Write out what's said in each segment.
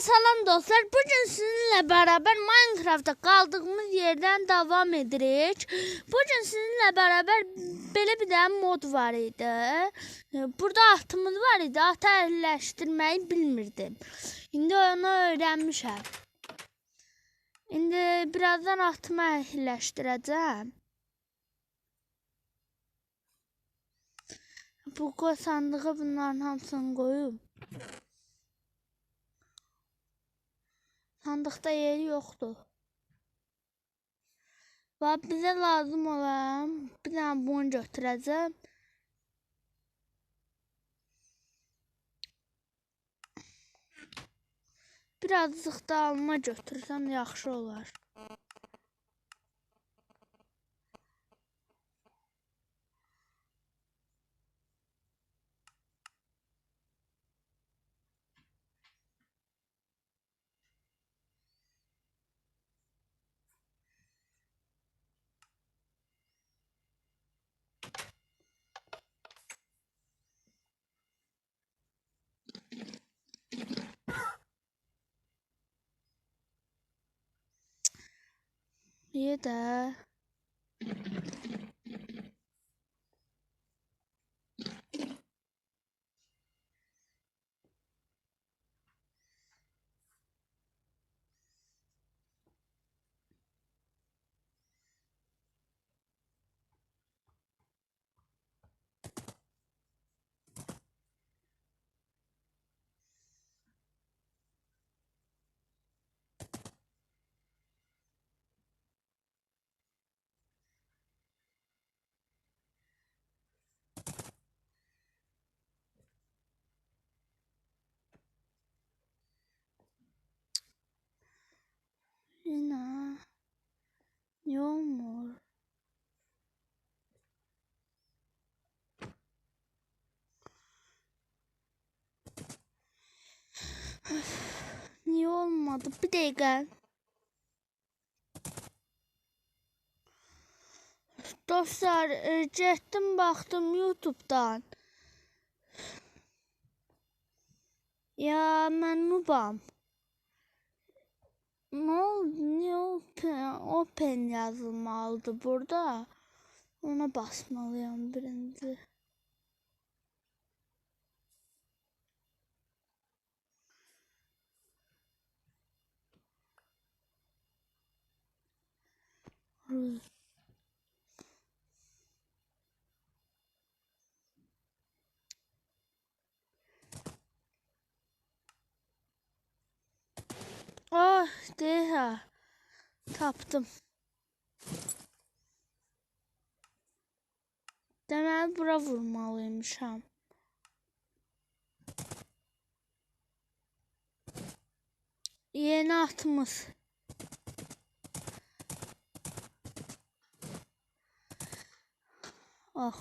salam dostlar. Bugün sizinle beraber Minecraft'ta kaldığımız yerden devam edirik. Bugün sizinle beraber belə bir dənə mod var idi. Burada atımız var idi. Atı əhəlləşdirməyi bilmirdim. İndi onu öyrənmişəm. İndi birazdan atımı əhəlləşdirəcəm. Bu qoy sandığı bunların hamısını qoyum. Sandıkta yeri yoktu. Bak bize lazım olan bir tane bunu götüreceğim. Birazcık da alma götürsem yaxşı olar. İyi de. Olmuyor? Niye olmadı? Bir dakika. Dostlar, e, getdim baxdım YouTube-dan. Ya mən nubam. Ne oldu? Niye open, open yazılmalıdı burada? Ona basmalıyım birinci. Hı. Deha. Tapdım. Deməli bura vurmalıymışam. Yeni atımız. Oh.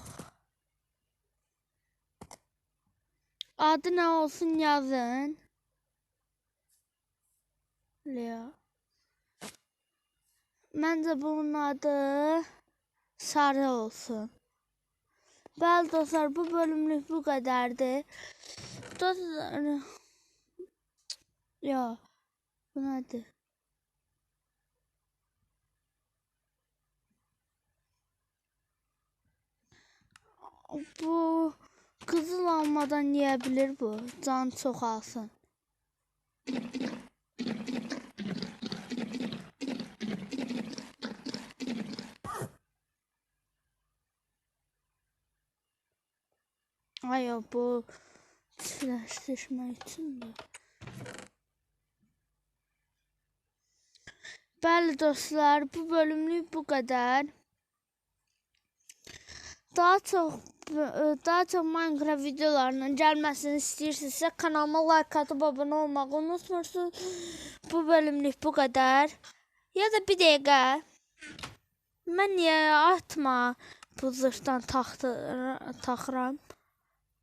Adı ne olsun yazın. Leo. Bence bunun adı Sarı olsun. Bəli dostlar bu bölümlük bu kadardı. Dostlar ya bu nədir? Bu kızıl almadan yiyebilir bu. Can çok ya bu çileştirme için de. Bəli dostlar, bu bölümlük bu kadar. Daha çok daha çok Minecraft videolarının gelmesini istəyirsinizsə kanalıma like atıp abone olmağı unutmursunuz. Bu bölümlük bu kadar. Ya da bir dəqiqə. Mən niyə atma bu zırhdan taxtı taxıram?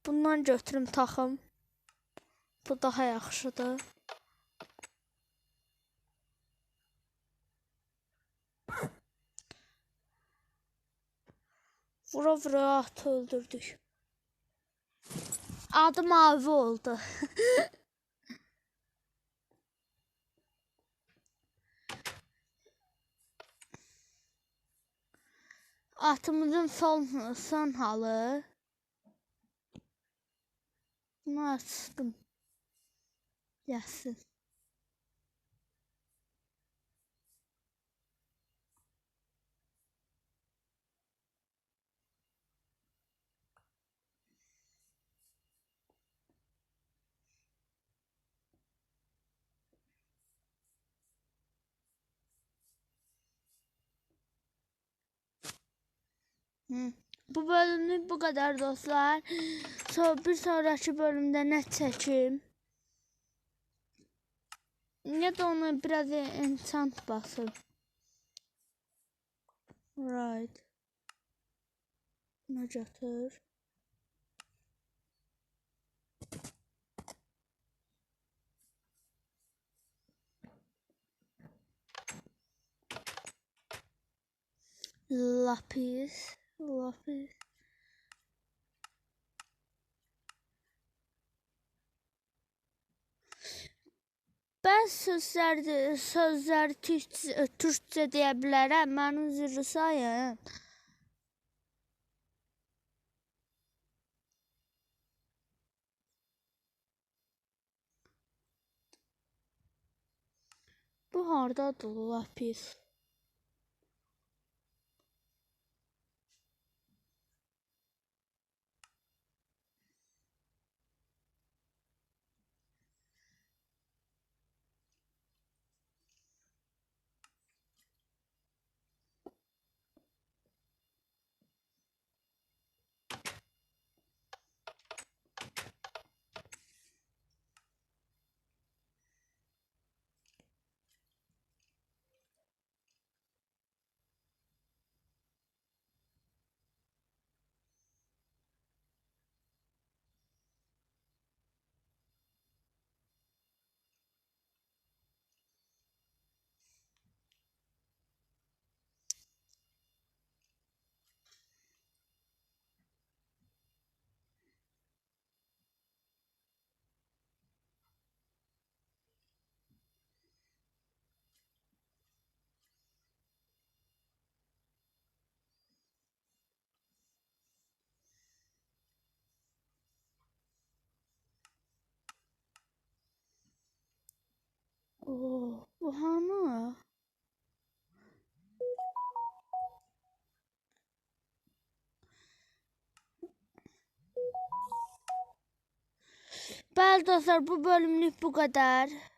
Bundan götürüm taxım. Bu daha yaxşıdır. Vura vura at öldürdük. Adı mavi oldu. Atımızın son, son halı. Bunu açtım. Yazsın. Hı. Bu bölümlük bu kadar dostlar. So bir sonraki bölümde ne çekim? Ya da ona biraz enchant basın. Right. Ne götür? Lapis. Lapis. Ben sözlər sözlər türkçə, türkçə deyə bilərəm. Məni üzrlü sayın. Bu hardadır lapis? Oo, bu hanı? Bəli dostlar, bu bölümlük bu qədər.